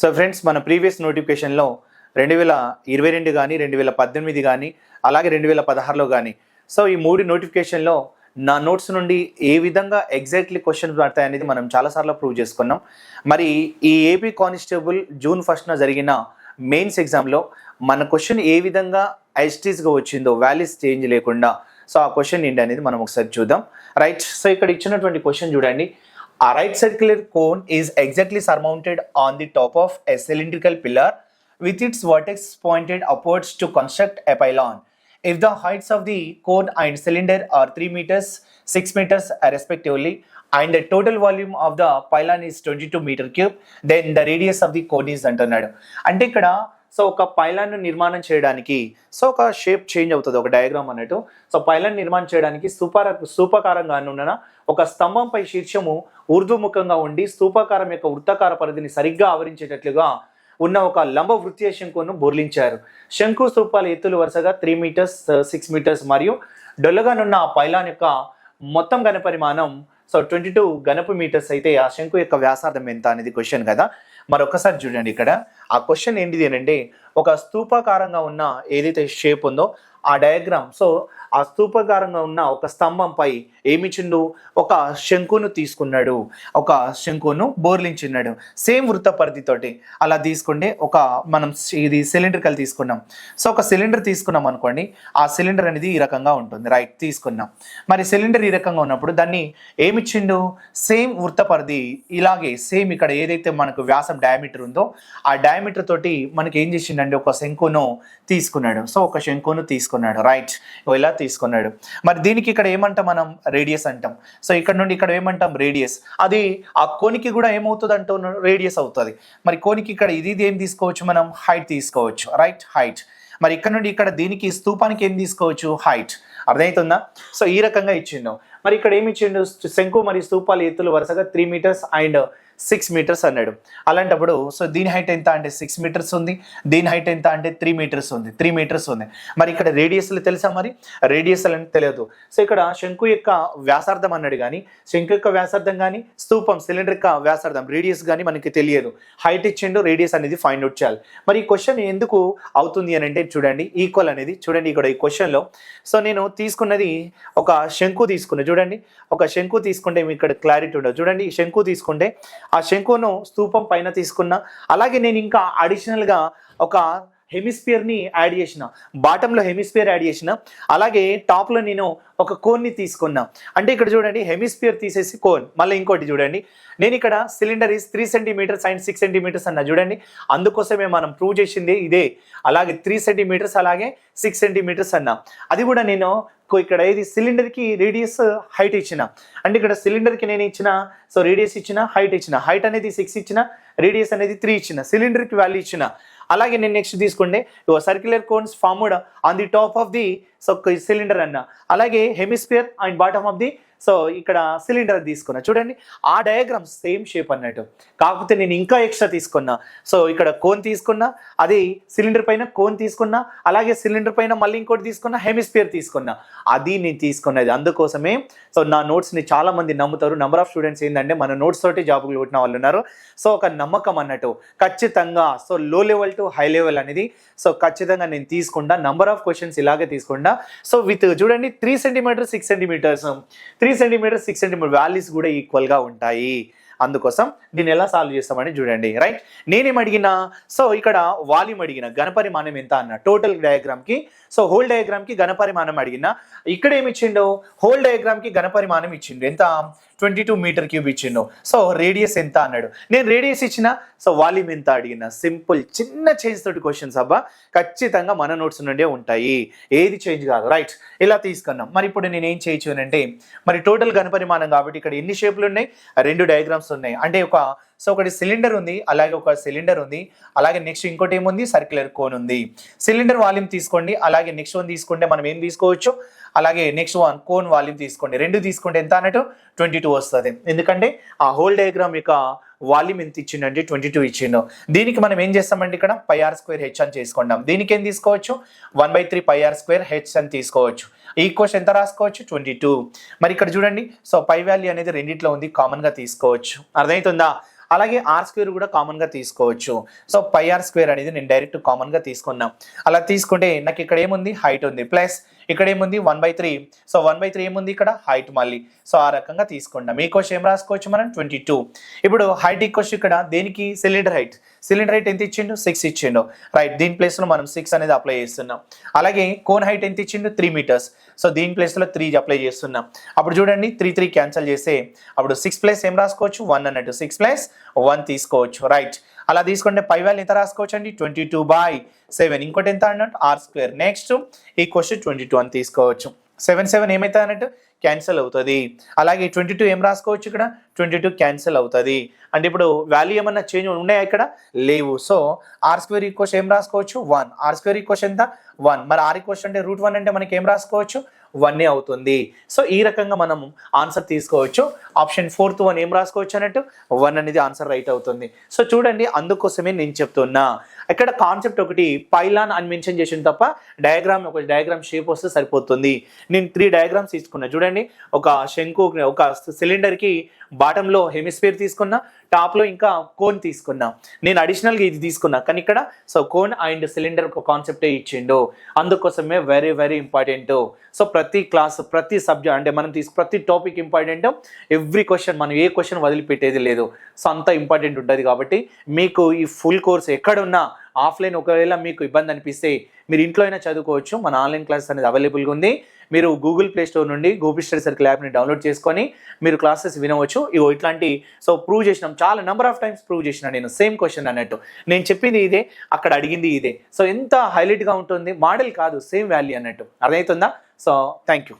So friends మన previous నోటిఫికేషన్లో రెండు వేల ఇరవై రెండు కానీ రెండు వేల పద్దెనిమిది కానీ అలాగే రెండు వేల పదహారులో కానీ సో ఈ మూడు నోటిఫికేషన్లో నా నోట్స్ నుండి ఏ విధంగా ఎగ్జాక్ట్లీ క్వశ్చన్స్ పడతాయి అనేది మనం చాలాసార్లు ప్రూవ్ చేసుకున్నాం. మరి ఈ ఏపీ కానిస్టేబుల్ జూన్ ఫస్ట్న జరిగిన మెయిన్స్ ఎగ్జామ్లో మన క్వశ్చన్ ఏ విధంగా ఐస్టీస్గా వచ్చిందో వాల్యూస్ చేంజ్ లేకుండా సో ఆ క్వశ్చన్ ఏంటి అనేది మనం ఒకసారి చూద్దాం. రైట్ సో ఇక్కడ ఇచ్చినటువంటి క్వశ్చన్ చూడండి. A right circular cone is exactly surmounted on the top of a cylindrical pillar with its vertex pointed upwards to construct a pylon. If the heights of the cone and cylinder are 3 meters, 6 meters respectively, and the total volume of the pylon is 22 meter cube, then the radius of the cone is అంటున్నాడు అంటే ఇక్కడ so ఒక pylon నిర్మాణం చేయడానికి so ఒక shape change అవుతుంది ఒక diagram అన్నట్టు. సో పైలాన్ నిర్మాణం చేయడానికి స్థూపార స్థూపకారంగా ఉన్న ఒక స్తంభంపై శీర్షము ఊర్ధ్వముఖంగా ఉండి స్థూపాకారం యొక్క వృత్తాకార పరిధిని సరిగ్గా ఆవరించేటట్లుగా ఉన్న ఒక లంబ వృత్తీయ శంకును బొర్లించారు. శంకు స్థూపాల ఎత్తులు వరుసగా త్రీ మీటర్స్ సిక్స్ మీటర్స్ మరియు డొల్లగానున్న ఆ పైలాన్ యొక్క మొత్తం ఘనపరిమాణం సో ట్వంటీ టూ ఘనపు మీటర్స్ అయితే ఆ శంకు యొక్క వ్యాసార్థం ఎంత అనేది క్వశ్చన్ కదా. మరొకసారి చూడండి ఇక్కడ. ఆ క్వశ్చన్ ఏంటిది అంటే ఒక స్తూపాకారంగా ఉన్న ఏదైతే షేప్ ఉందో ఆ డయాగ్రామ్ సో ఆ స్తూపాకారంగా ఉన్న ఒక స్తంభంపై ఏమిచ్చిండు ఒక శంకును తీసుకున్నాడు. ఒక శంకును బోర్లించున్నాడు. సేమ్ వృత్త పరిధితోటి. అలా తీసుకుంటే ఒక మనం ఇది సిలిండర్కల్ తీసుకున్నాం. సో ఒక సిలిండర్ తీసుకున్నాం అనుకోండి. ఆ సిలిండర్ అనేది ఈ రకంగా ఉంటుంది. రైట్ తీసుకున్నాం. మరి సిలిండర్ ఈ రకంగా ఉన్నప్పుడు దాన్ని ఏమిచ్చిండు? సేమ్ వృత్త పరిధి ఇలాగే సేమ్ ఇక్కడ ఏదైతే మనకు వ్యాసం డయామీటర్ ఉందో ఆ డయామీటర్ తోటి మనకి ఏం చేసిండండి ఒక శంకును తీసుకున్నాడు. సో ఒక శంకును తీసుకున్నాడు. రైట్. ఇలా తీసుకున్నాడు. మరి దీనికి ఇక్కడ ఏమంటాం మనం? రేడియస్ అంటాం. సో ఇక్కడ నుండి ఇక్కడ ఏమంటాం? రేడియస్. అది ఆ కోనికి కూడా ఏమవుతుంది అంటూ రేడియస్ అవుతుంది. మరి కోనికి ఇక్కడ ఇది ఇది ఏం తీసుకోవచ్చు మనం? హైట్ తీసుకోవచ్చు. రైట్? హైట్. మరి ఇక్కడ నుండి ఇక్కడ దీనికి స్తూపానికి ఏం తీసుకోవచ్చు? హైట్. అర్థమవుతుందా? సో ఈ రకంగా ఇచ్చిండు. మరి ఇక్కడ ఏమి ఇచ్చిండు? శంకు మరియు స్తూపాల ఎత్తులు వరుసగా three meters and six meters అన్నాడు. అలాంటప్పుడు సో దీని హైట్ ఎంత? అంటే సిక్స్ మీటర్స్ ఉంది. దీని హైట్ ఎంత? అంటే త్రీ మీటర్స్ ఉంది. త్రీ మీటర్స్ ఉంది. మరి ఇక్కడ రేడియస్లు తెలుసా మరి? రేడియస్లు అని తెలియదు. సో ఇక్కడ శంకు యొక్క వ్యాసార్థం అన్నాడు కానీ శంకు యొక్క వ్యాసార్థం కానీ స్తూపం సిలిండర్ యొక్క వ్యాసార్థం రేడియస్ కానీ మనకి తెలియదు. హైట్ ఇచ్చిండు రేడియస్ అనేది ఫైండ్ అవుట్ చేయాలి. మరి ఈ క్వశ్చన్ ఎందుకు అవుతుంది అని అంటే చూడండి ఈక్వల్ అనేది. చూడండి ఇక్కడ ఈ క్వశ్చన్లో. సో నేను తీసుకున్నది ఒక శంకు తీసుకున్నా. చూడండి ఒక శంకు తీసుకుంటే మీకు ఇక్కడ క్లారిటీ ఉండదు. చూడండి ఈ శంకు తీసుకుంటే ఆ శంకును స్తూపం పైన తీసుకున్నా. అలాగే నేను ఇంకా అడిషనల్గా ఒక హెమిస్పియర్ని యాడ్ చేసిన బాటంలో హెమిస్పియర్ యాడ్ చేసిన అలాగే టాప్లో నేను ఒక కోన్ని తీసుకున్నా. అంటే ఇక్కడ చూడండి హెమిస్పియర్ తీసేసి కోన్ మళ్ళీ ఇంకోటి చూడండి. నేను ఇక్కడ cylinder is three centimeters and six centimeters అన్న చూడండి. అందుకోసమే మనం ప్రూవ్ చేసింది ఇదే. అలాగే త్రీ సెంటీమీటర్స్ అలాగే సిక్స్ సెంటీమీటర్స్ అన్న. అది కూడా నేను ఇక్కడ ఇది సిలిండర్కి రేడియస్ హైట్ ఇచ్చిన. అంటే ఇక్కడ సిలిండర్కి నేను ఇచ్చిన సో రేడియస్ ఇచ్చిన హైట్ ఇచ్చిన. హైట్ అనేది సిక్స్ ఇచ్చిన రేడియస్ అనేది త్రీ ఇచ్చిన. సిలిండర్కి వాల్యూ ఇచ్చిన. అలాగే నేను నెక్స్ట్ తీసుకుంటే circular cones formed on the top of the so cylinder అన్న. అలాగే hemisphere and bottom of the so ఇక్కడ సిలిండర్ తీసుకున్నా. చూడండి ఆ డయాగ్రామ్ సేమ్ షేప్ అన్నట్టు. కాకపోతే నేను ఇంకా ఎక్స్ట్రా తీసుకున్నా. సో ఇక్కడ కోన్ తీసుకున్నా అది సిలిండర్ పైన కోన్ తీసుకున్నా అలాగే సిలిండర్ పైన మళ్ళీ ఇంకోటి తీసుకున్నా హెమిస్పియర్ తీసుకున్నా. అది నేను తీసుకున్నది. అందుకోసమే సో నా నోట్స్ని చాలా మంది నమ్ముతారు. నెంబర్ ఆఫ్ స్టూడెంట్స్ ఏంటంటే మన నోట్స్ తోటి జాబులు కొట్టిన వాళ్ళు ఉన్నారు. సో ఒక నమ్మకం అన్నట్టు. ఖచ్చితంగా so low level to high level అనేది సో ఖచ్చితంగా నేను తీసుకుంటా. నంబర్ ఆఫ్ క్వశ్చన్స్ ఇలాగే తీసుకుంటా. సో విత్ చూడండి three centimeter six centimeters three three centimeter six centimeter values కూడా ఈక్వల్గా ఉంటాయి. అందుకోసం దీన్ని ఎలా సాల్వ్ చేస్తామని చూడండి. రైట్ నేనేం అడిగినా సో ఇక్కడ వాల్యూమ్ అడిగిన ఘనపరిమాణం ఎంత? అన్న టోటల్ డయాగ్రామ్కి సో హోల్ డయాగ్రామ్కి ఘనపరిమాణం అడిగిన ఇక్కడ ఏమి ఇచ్చిండు? హోల్ డయాగ్రామ్కి ఘనపరిమాణం ఇచ్చిండు. ఎంత? ట్వంటీ టూ మీటర్ క్యూబ్ ఇచ్చిండు. సో రేడియస్ ఎంత అన్నాడు. నేను రేడియస్ ఇచ్చిన సో వాల్యూమ్ ఎంత అడిగిన. సింపుల్ చిన్న చేంజ్ తోటి క్వశ్చన్స్ అబ్బా. ఖచ్చితంగా మన నోట్స్ నుండే ఉంటాయి. ఏది చేంజ్ కాదు. రైట్ ఇలా తీసుకున్నాం. మరి ఇప్పుడు నేను ఏం చేయొచ్చు అంటే మరి టోటల్ ఘనపరిమాణం కాబట్టి ఇక్కడ ఎన్ని షేపులు ఉన్నాయి? రెండు డయాగ్రామ్స్ ఉన్నాయి. అంటే ఒక సో ఒకటి సిలిండర్ ఉంది అలాగే ఒక సిలిండర్ ఉంది అలాగే నెక్స్ట్ ఇంకోటి ఏముంది? సర్క్యులర్ కోన్ ఉంది. సిలిండర్ వాల్యూమ్ తీసుకోండి అలాగే నెక్స్ట్ వన్ తీసుకుంటే మనం ఏం తీసుకోవచ్చు? అలాగే నెక్స్ట్ వన్ కోన్ వాల్యూమ్ తీసుకోండి. రెండు తీసుకుంటే ఎంత అన్నట్టు? ట్వంటీ టూ వస్తుంది. ఎందుకంటే ఆ హోల్ డయాగ్రామ్ యొక్క వాల్యూమ్ ఎంత ఇచ్చిండంటే ట్వంటీ టూ ఇచ్చిండు. దీనికి మనం ఏం చేస్తామండి ఇక్కడ? పై ఆర్ స్క్వేర్ హెచ్ అని చేసుకుంటాం. దీనికి ఏం తీసుకోవచ్చు? One by three pi r square h అని తీసుకోవచ్చు. ఈక్వెషన్ ఎంత రాసుకోవచ్చు? Twenty two. మరి ఇక్కడ చూడండి. సో పై వాల్యూ అనేది రెండిట్లో ఉంది. కామన్గా తీసుకోవచ్చు. అర్థమవుతుందా? అలాగే ఆర్ స్క్వేర్ కూడా కామన్గా తీసుకోవచ్చు. సో పై ఆర్ స్క్వేర్ అనేది నేను డైరెక్ట్ కామన్గా తీసుకున్నాం. అలా తీసుకుంటే నాకు ఇక్కడ ఏముంది? హైట్ ఉంది. ప్లస్ ఇక్కడ ఏముంది one by three. So one by three ఏముంది ఇక్కడ? హైట్ మళ్ళీ. సో ఆ రకంగా తీసుకుంటాం మీ క్వశ్చన్ ఏం రాసుకోవచ్చు మనం? Twenty two. ఇప్పుడు హైట్ ఈక్వల్స్ ఇక్కడ దేనికి? Cylinder height. సిలిండర్ హైట్ ఎంత ఇచ్చిండు? సిక్స్ ఇచ్చిండు. రైట్ దీని ప్లేస్లో మనం సిక్స్ అనేది అప్లై చేస్తున్నాం. అలాగే కోన్ హైట్ ఎంత ఇచ్చిండు? Three metres. సో దీని ప్లేస్లో త్రీ అప్లై చేస్తున్నాం. అప్పుడు చూడండి త్రీ త్రీ క్యాన్సిల్ చేస్తే అప్పుడు సిక్స్ ప్లస్ ఏం రాసుకోవచ్చు? వన్ అన్నట్టు. సిక్స్ ప్లస్ వన్ తీసుకోవచ్చు. రైట్. అలా తీసుకుంటే పై వాల్యూ ఎంత రాసుకోవచ్చు అండి ట్వంటీ టూ బై సెవెన్ ఇంకోటి ఎంత అన్నట్టు? ఆర్ స్క్వేర్ నెక్స్ట్ ఈ క్వశ్చన్ ట్వంటీ టూ అని తీసుకోవచ్చు. సెవెన్ సెవెన్ ఏమవుతుంది అన్నట్టు? క్యాన్సిల్ అవుతుంది. అలాగే ట్వంటీ టూ ఏం రాసుకోవచ్చు ఇక్కడ? ట్వంటీ టూ క్యాన్సిల్ అవుతుంది. అంటే ఇప్పుడు వాల్యూ ఏమన్నా చేంజ్ ఉన్నాయా ఇక్కడ? లేవు. సో ఆర్ స్క్వేర్ ఈక్వస్ ఏం రాసుకోవచ్చు? వన్ ఆర్ స్క్వేర్ ఈక్వస్ ఎంత? వన్ మరి ఆర్ ఈక్వస్ అంటే రూట్ వన్ అంటే మనకి ఏం రాసుకోవచ్చు? వన్ అవుతుంది. సో ఈ రకంగా మనం ఆన్సర్ తీసుకోవచ్చు. ఆప్షన్ ఫోర్త్ వన్ ఏం రాసుకోవచ్చు అన్నట్టు? వన్ అనేది ఆన్సర్ రైట్ అవుతుంది. సో చూడండి అందుకోసమే నేను చెప్తున్నా. ఇక్కడ కాన్సెప్ట్ ఒకటి పైలాన్ అని మెన్షన్ చేసిన తప్ప డయాగ్రామ్ ఒక డయాగ్రామ్ షేప్ వస్తే సరిపోతుంది. నేను త్రీ డయాగ్రామ్స్ తీసుకున్నా. చూడండి ఒక శంకు ఒక సిలిండర్కి బాటంలో హెమిస్ఫియర్ తీసుకున్నా టాప్లో ఇంకా కోన్ తీసుకున్నా. నేను అడిషనల్గా ఇది తీసుకున్నా. కానీ ఇక్కడ సో కోన్ అండ్ సిలిండర్ ఒక కాన్సెప్టే ఇచ్చిండు. అందుకోసమే వెరీ వెరీ ఇంపార్టెంట్ సో ప్రతి క్లాస్ ప్రతి సబ్జెక్ట్ అంటే మనం తీసు ప్రతి టాపిక్ ఇంపార్టెంట్ ఎవ్రీ క్వశ్చన్ మనం ఏ క్వశ్చన్ వదిలిపెట్టేది లేదు. సో అంత ఇంపార్టెంట్ ఉంటుంది కాబట్టి మీకు ఈ ఫుల్ కోర్స్ ఎక్కడున్నా ఆఫ్లైన్ ఒకవేళ మీకు ఇబ్బంది అనిపిస్తే మీరు ఇంట్లో అయినా చదువుకోవచ్చు. మన ఆన్లైన్ క్లాస్ అనేది అవైలబుల్గా ఉంది. మీరు గూగుల్ ప్లే స్టోర్ నుండి గోపి స్టడీ సర్కిల్ యాప్ని డౌన్లోడ్ చేసుకొని మీరు క్లాసెస్ వినవచ్చు. ఇగో ఇట్లాంటి సో ప్రూవ్ చేసినాం. చాలా నెంబర్ ఆఫ్ టైమ్స్ ప్రూవ్ చేసిన నేను. సేమ్ క్వశ్చన్ అన్నట్టు. నేను చెప్పింది ఇదే అక్కడ అడిగింది ఇదే. సో ఎంత హైలైట్గా ఉంటుంది. మోడల్ కాదు సేమ్ వాల్యూ అన్నట్టు. అర్థమవుతుందా? So thank you